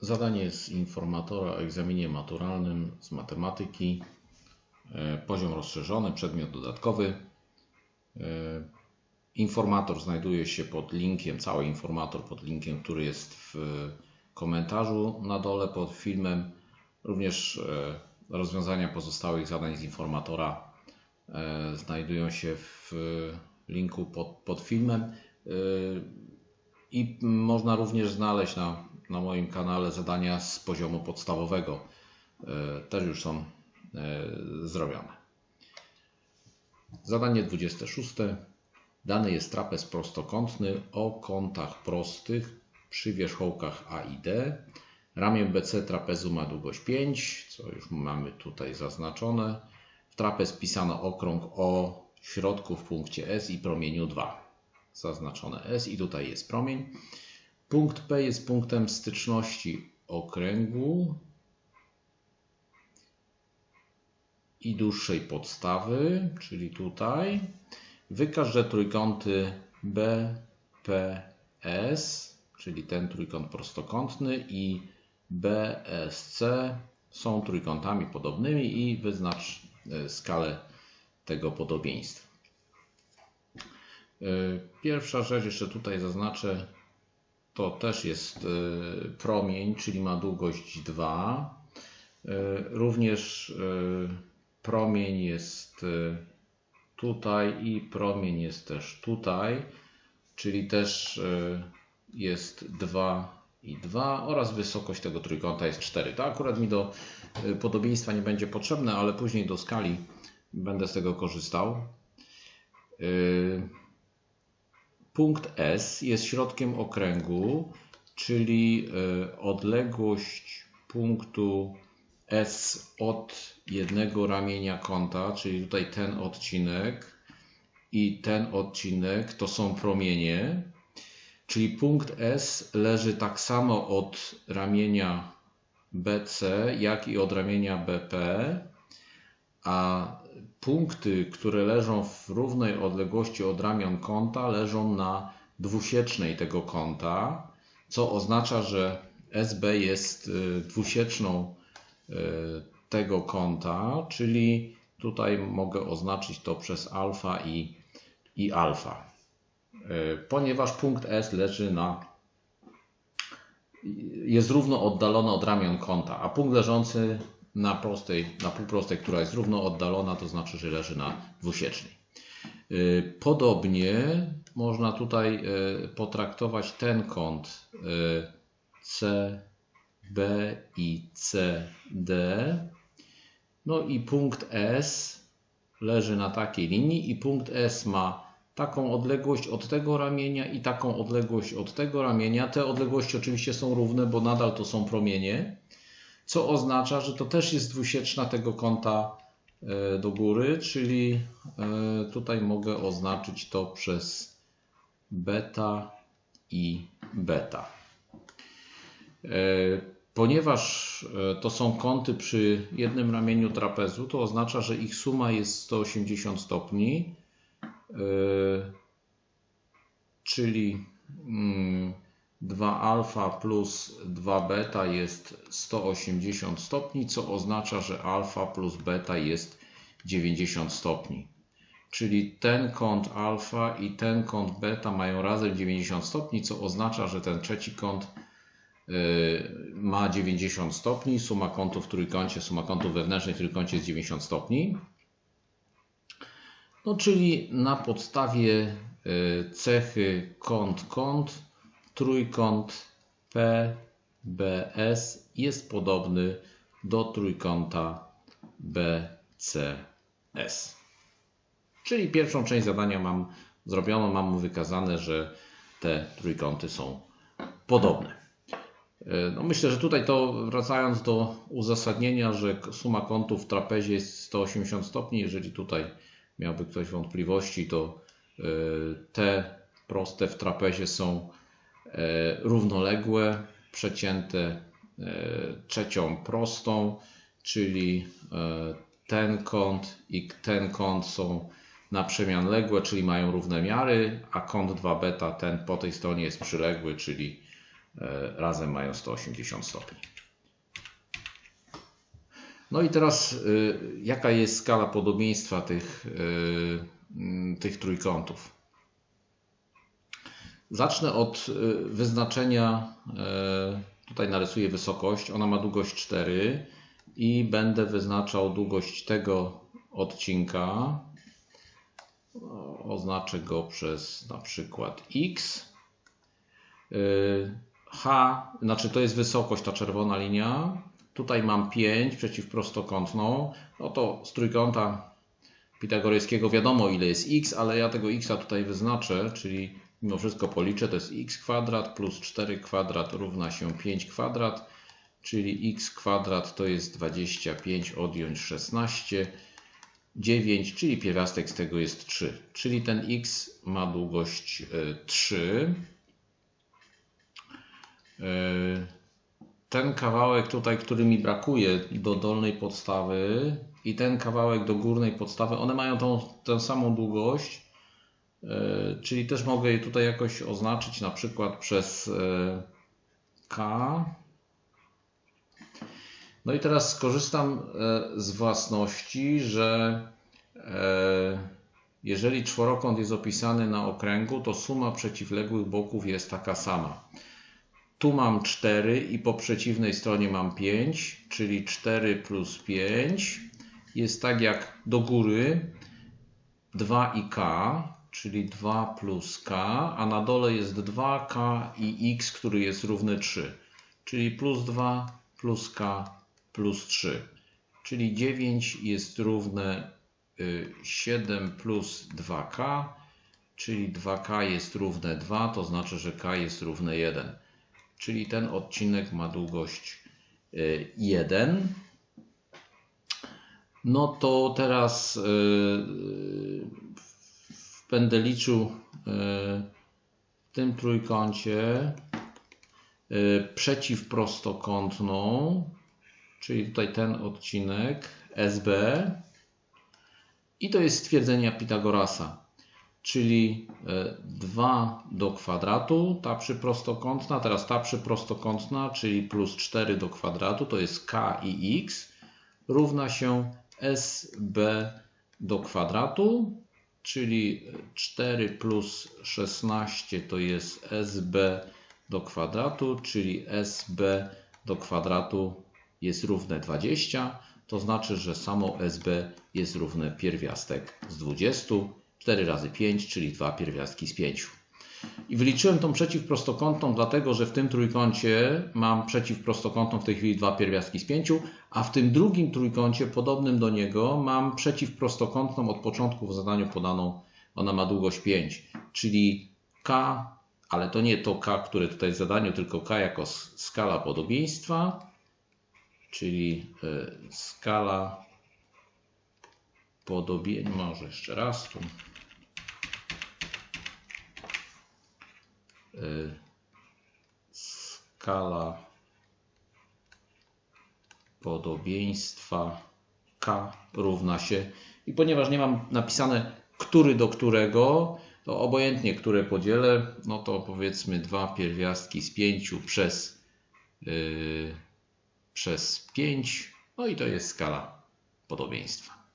Zadanie z informatora o egzaminie maturalnym z matematyki. E, Poziom rozszerzony, przedmiot dodatkowy. E, Informator znajduje się pod linkiem, cały informator pod linkiem, który jest w komentarzu na dole pod filmem. Również e, rozwiązania pozostałych zadań z informatora znajdują się w linku pod, pod filmem. I można również znaleźć na, na moim kanale zadania z poziomu podstawowego. E, Też już są e, zrobione. Zadanie 26. Dany jest trapez prostokątny o kątach prostych przy wierzchołkach A i D. Ramię BC trapezu ma długość 5, co już mamy tutaj zaznaczone. W trapez pisano okrąg o środku w punkcie S i promieniu 2. Zaznaczone S i tutaj jest promień. Punkt P jest punktem styczności okręgu i dłuższej podstawy, czyli tutaj. Wykaż, że trójkąty BPS, czyli ten trójkąt prostokątny i BSC są trójkątami podobnymi i wyznacz e, skalę tego podobieństwa. E, Pierwsza rzecz, jeszcze tutaj zaznaczę, to też jest e, promień, czyli ma długość 2. Również promień jest tutaj i promień jest też tutaj, czyli też jest 2 i 2 oraz wysokość tego trójkąta jest 4. To akurat mi do podobieństwa nie będzie potrzebne, ale później do skali będę z tego korzystał. Punkt S jest środkiem okręgu, czyli odległość punktu S od jednego ramienia kąta, czyli tutaj ten odcinek i ten odcinek to są promienie, czyli punkt S leży tak samo od ramienia BC, jak i od ramienia BP, a punkty, które leżą w równej odległości od ramion kąta, leżą na dwusiecznej tego kąta, co oznacza, że SB jest dwusieczną tego kąta, czyli tutaj mogę oznaczyć to przez alfa i, i alfa. Ponieważ punkt S leży na jest równo oddalony od ramion kąta, a punkt leżący na prostej, na półprostej, która jest równo oddalona, to znaczy, że leży na dwusiecznej. Podobnie można tutaj potraktować ten kąt C B i C, D. No i punkt S leży na takiej linii i punkt S ma taką odległość od tego ramienia i taką odległość od tego ramienia. Te odległości oczywiście są równe, bo nadal to są promienie, co oznacza, że to też jest dwusieczna tego kąta e, do góry, czyli e, tutaj mogę oznaczyć to przez beta i beta. E, Ponieważ to są kąty przy jednym ramieniu trapezu, to oznacza, że ich suma jest 180 stopni, czyli 2 mm, alfa plus 2 beta jest 180 stopni, co oznacza, że alfa plus beta jest 90 stopni. Czyli ten kąt alfa i ten kąt beta mają razem 90 stopni, co oznacza, że ten trzeci kąt Y, ma 90 stopni, suma kątów w trójkącie, suma kątów wewnętrznych w trójkącie jest 90 stopni. No, czyli na podstawie y, cechy kąt-kąt, trójkąt PBS jest podobny do trójkąta BCS. Czyli pierwszą część zadania mam zrobioną, mam wykazane, że te trójkąty są podobne. E, no myślę, że tutaj to wracając do uzasadnienia, że suma kątów w trapezie jest 180 stopni. Jeżeli tutaj miałby ktoś wątpliwości, to e, te proste w trapezie są równoległe, przecięte trzecią prostą, czyli ten kąt i ten kąt są na przemian ległe, czyli mają równe miary, a kąt 2 beta ten po tej stronie jest przyległy, czyli e, razem mają 180 stopni. No i teraz jaka jest skala podobieństwa tych, tych trójkątów? Zacznę od y, wyznaczenia, tutaj narysuję wysokość, ona ma długość 4 i będę wyznaczał długość tego odcinka. Oznaczę go przez na przykład x. H, znaczy to jest wysokość, ta czerwona linia. Tutaj mam 5 przeciwprostokątną. No to z trójkąta pitagorejskiego wiadomo ile jest x, ale ja tego x tutaj wyznaczę, czyli mimo wszystko policzę, to jest x kwadrat plus 4 kwadrat równa się 5 kwadrat, czyli x kwadrat to jest 25 odjąć 16, 9, czyli pierwiastek z tego jest 3. Czyli ten x ma długość 3 ten kawałek tutaj, który mi brakuje do dolnej podstawy i ten kawałek do górnej podstawy, one mają tą, tę samą długość, e, czyli też mogę je tutaj jakoś oznaczyć na przykład przez e, K. No i teraz skorzystam e, z własności, że jeżeli czworokąt jest opisany na okręgu, to suma przeciwległych boków jest taka sama. Tu mam 4 i po przeciwnej stronie mam 5, czyli 4 plus 5 jest tak jak do góry 2 i k, czyli 2 plus k, a na dole jest 2k i x, który jest równy 3, czyli plus 2 plus k plus 3, czyli 9 jest równe 7 y, plus 2k, czyli 2k jest równe 2, to znaczy, że k jest równe 1 czyli ten odcinek ma długość 1. Y, no to teraz y, będę liczył y, w tym trójkącie przeciwprostokątną, czyli tutaj ten odcinek SB i to jest stwierdzenia Pitagorasa czyli 2 e, do kwadratu, ta przyprostokątna, teraz ta przyprostokątna, czyli plus 4 do kwadratu, to jest k i x, równa się sb do kwadratu, czyli 4 plus 16 to jest sb do kwadratu, czyli sb do kwadratu jest równe 20, to znaczy, że samo sb jest równe pierwiastek z 20, 4 razy 5, czyli 2 pierwiastki z 5. I wyliczyłem tą przeciwprostokątną, dlatego że w tym trójkącie mam przeciwprostokątną w tej chwili 2 pierwiastki z 5, a w tym drugim trójkącie, podobnym do niego, mam przeciwprostokątną od początku w zadaniu podaną, ona ma długość 5, czyli k, ale to nie to k, które tutaj w zadaniu, tylko k jako skala podobieństwa, czyli e, skala podobieństwa, może jeszcze raz tu. Skala podobieństwa k równa się i ponieważ nie mam napisane który do którego, to obojętnie które podzielę, no to powiedzmy dwa pierwiastki z 5 przez, yy, przez 5, no i to jest skala podobieństwa.